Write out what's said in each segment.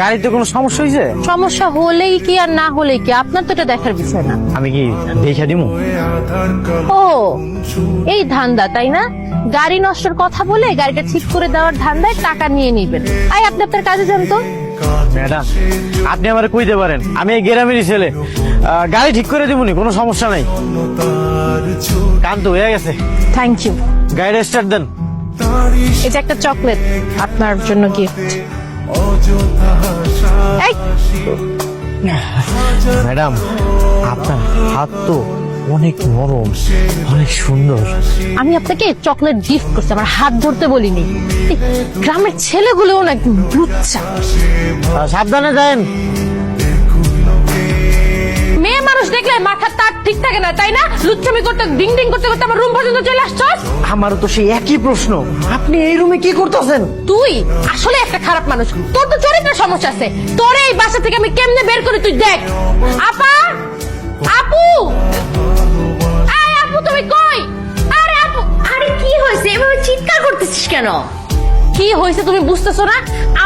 গাড়িতে কোনো সমস্যা হয়েছে? সমস্যা হলেই কি আর না হলেই কি? আপনার তো এটা দেখার বিষয় না। আমি কি দেখে দিমু? ও এই ধান্দা তাই না? গাড়ি নষ্টের কথা বলে গাড়িটা ঠিক করে দেওয়ার ধান্দায় টাকা নিয়ে নিবেন। আই আপনি আপনার কাজে যান তো। ম্যাডাম আপনি আমার কইতে পারেন আমি এই গ্রামেরই ছেলে। গাড়ি ঠিক করে দিবনি কোনো সমস্যা নাই। তার ছোট কান তো হয়ে গেছে। থ্যাংক ইউ গাড়িটা স্টার্ট দেন। যে একটা চকলেট আপনার জন্য গিফট ম্যাডাম আপনার হাত তো অনেক নরম অনেক সুন্দর। আমি আপনাকে চকলেট গিফট করছি আমার হাত ধরতে বলিনি। গ্রামের ছেলেগুলো একদম লুচ্চা। সাবধানে যান। মানুষ দেখলে মাথার তার ঠিক থাকে না তাই না? লুচ্চামি করতে ডিং ডিং করতে করতে আমার রুম পর্যন্ত চলে আসছস? আমারও তো সেই একই প্রশ্ন। আপনি এই রুমে কি করতেছেন? তুই আসলে একটা খারাপ মানুষ। তোর তো চরিত্রের সমস্যা আছে। তোর এই বাসা থেকে আমি কেমনে বের করি তুই দেখ। আপা? আপু? আয় আপু তুমি কই? আরে আপু আরে কি হয়েছে? এভাবে চিৎকার করতেছিস কেন? কি হয়েছে তুমি বুঝতেছো না?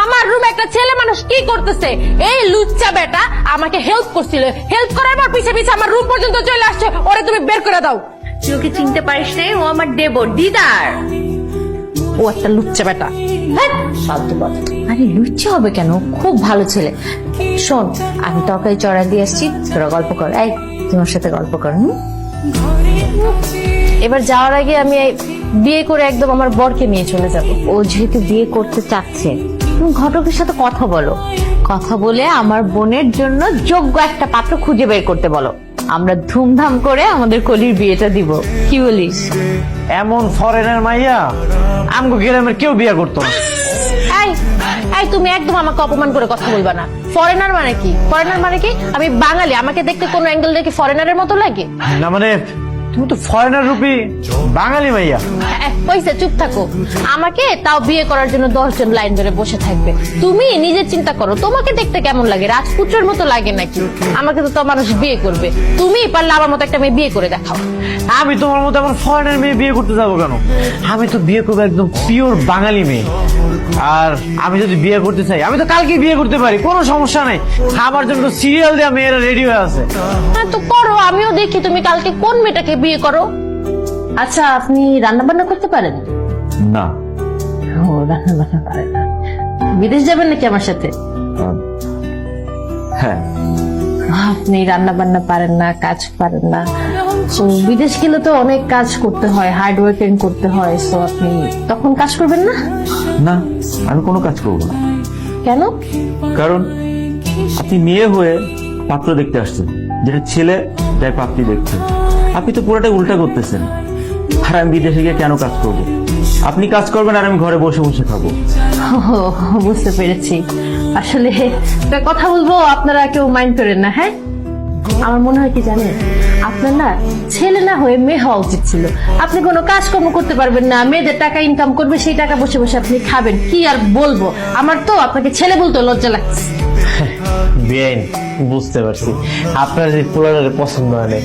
আমার রুমে একটা ছেলে মানুষ কি করতেছে? এই লুচ্চা বেটা আমাকে হেল্প করছিল। হেল্প করার পর পিছে পিছে আমার রুম পর্যন্ত চলে আসছে। ওরে তুমি বের করে দাও। তুই ওকে চিনতে পারিস রে ও আমার দেবর দিদার। ও একটা লুচ্চা বেটা। কথা। আরে লুচ্ছি হবে কেন? খুব ভালো ছেলে। শোন আমি তরকারি চড়া দিয়ে আসছি তোরা গল্প কর। এই তোমার সাথে গল্প কর হুম? এবার যাওয়ার আগে আমি বিয়ে করে একদম আমার বরকে নিয়ে চলে যাব। ও যেহেতু বিয়ে করতে চাচ্ছে, তুমি ঘটকের সাথে কথা বলো। কথা বলে আমার বোনের জন্য যোগ্য একটা পাত্র খুঁজে বের করতে বলো। আমরা ধুমধাম করে আমাদের কলির বিয়েটা দিব। কি বলিস? এমন ফরেনের মাইয়া, আমগো গ্রামের কেউ বিয়ে করতো না। এই, তুমি একদম আমাকে অপমান করে কথা বলবা না। ফরেনার মানে কি? ফরেনার মানে কি? আমি বাঙালি, আমাকে দেখতে কোন অ্যাঙ্গেল দেখে ফরেনারের মতো লাগে? না মানে তুমি তো ফরেনার রূপী। বাঙালি মাইয়া পয়সা চুপ থাকো। আমাকে তাও বিয়ে করার জন্য দশজন লাইন ধরে বসে থাকবে। তুমি নিজের চিন্তা করো তোমাকে দেখতে কেমন লাগে? রাজপুত্রের মতো লাগে নাকি? আমাকে তো মানুষ বিয়ে করবে। তুমি পারলে আমার মতো একটা মেয়ে বিয়ে করে দেখাও। আমি তোমার মতো এমন ফরেনের মেয়ে বিয়ে করতে যাব কেন? আমি তো বিয়ে করব একদম পিওর বাঙালি মেয়ে। আর আমি যদি বিয়ে করতে চাই আমি তো কালকে বিয়ে করতে পারি কোনো সমস্যা নাই। আমার জন্য সিরিয়াল দেওয়া মেয়েরা রেডি হয়ে আছে। হ্যাঁ তো করো আমিও দেখি তুমি কালকে কোন মেয়েটাকে বিয়ে করো? আচ্ছা আপনি রান্না বান্না করতে পারেন? না। ও রান্না বান্না পারেন না। বিদেশ যাবেন নাকি আমার সাথে? হ্যাঁ। আপনি রান্না বান্না পারেন না কাজ পারেন না। বিদেশ গেলে তো অনেক কাজ করতে হয় হার্ড ওয়ার্কিং করতে হয় তো আপনি তখন কাজ করবেন না? না আমি কোনো কাজ করব না। কেন? কারণ আপনি মেয়ে হয়ে পাত্র দেখতে আসছেন যেটা ছেলে তাই পাত্রী দেখতে আপনি তো পুরোটাই উল্টা করতেছেন। আর আমি বিদেশে গিয়ে কেন কাজ করব? আপনি কাজ করবেন আর আমি ঘরে বসে বসে খাব। বুঝতে পেরেছি। আসলে কথা বলব, আপনারা কেউ মাইন্ড করেন না হ্যাঁ? আমার মনে হয় কি জানেন? আপনার না ছেলে না হয়ে মেয়ে হওয়া উচিত ছিল। আপনি কোনো কাজকর্ম করতে পারবেন না, মেয়েদের টাকা ইনকাম করবে, সেই টাকা বসে বসে আপনি খাবেন। কি আর বলব? আমার তো আপনাকে ছেলে বলতে লজ্জা লাগছে। বেআইন বুঝতে পারছি। আপনার যে পোলারের পছন্দ হয় নাই।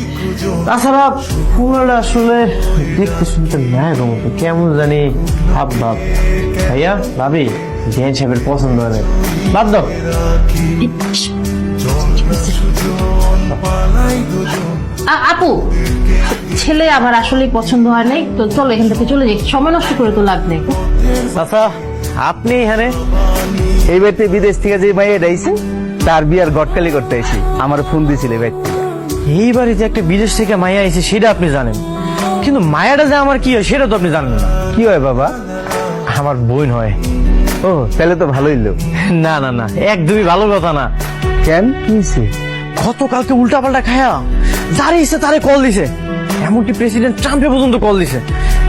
তাছাড়া পোলারটা আসলে দেখতে শুনতে নায়ক মতো কেমন জানি ভাব ভাব ভাইয়া ভাবি জেন সাহেবের পছন্দ হয় নাই। বাদ দাও। আপু ছেলে আমার আসলেই পছন্দ হয় নাই। তো চলো এখান থেকে চলে যাই। সময় নষ্ট করে তো লাভ নেই। চাচা আপনি এখানে এই বাড়িতে বিদেশ থেকে যে মাইয়া আইছে তার বিয়ার গটকালি করতে আইছি। আমার ফোন দিছিল বাড়িতে এই বাড়িতে একটা বিদেশ থেকে মায়া আইছে সেটা আপনি জানেন। কিন্তু মায়াটা যে আমার কি হয় সেটা তো আপনি জানেন না। কি হয় বাবা? আমার বোন হয়। ও তাহলে তো ভালোই লোক। না না না একদমই ভালো কথা না। কেন? কি হইছে? গতকালকে উল্টা পাল্টা খায়া যারে ইচ্ছে তারে কল দিছে। এমনকি প্রেসিডেন্ট ট্রাম্পে পর্যন্ত কল দিছে।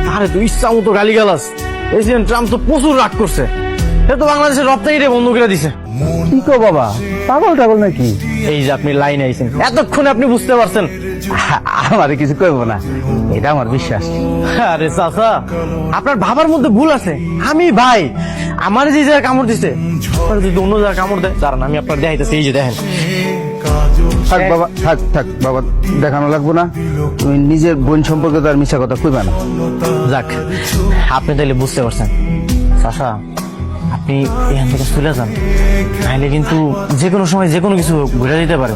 তারে তো ইচ্ছা মতো গালি গালাস প্রেসিডেন্ট ট্রাম্প তো প্রচুর রাগ করছে। সে তো বাংলাদেশের রপ্তানিটা বন্ধ করে দিছে। কি কো বাবা? পাগল টাগল নাকি? এই যে আপনি লাইন আইছেন এতক্ষণে আপনি বুঝতে পারছেন। আমারে কিছু কইব না এটা আমার বিশ্বাস। আরে চাচা আপনার ভাবার মধ্যে ভুল আছে। আমি ভাই আমার যে জায়গায় কামড় দিছে আপনার যদি অন্য জায়গায় কামড় দেয় দাঁড়ান আমি আপনার দেখাইতেছি এই যে দেখেন। থাক বাবা থাক থাক বাবা দেখানো লাগবো না। তুমি নিজের বোন সম্পর্কে তো আর মিশা কথা কইবা না। যাক আপনি তাহলে বুঝতে পারছেন। চাচা আপনি এখান থেকে চলে যান। নাহলে কিন্তু যে কোনো সময় যে কোনো কিছু ঘুরে দিতে পারে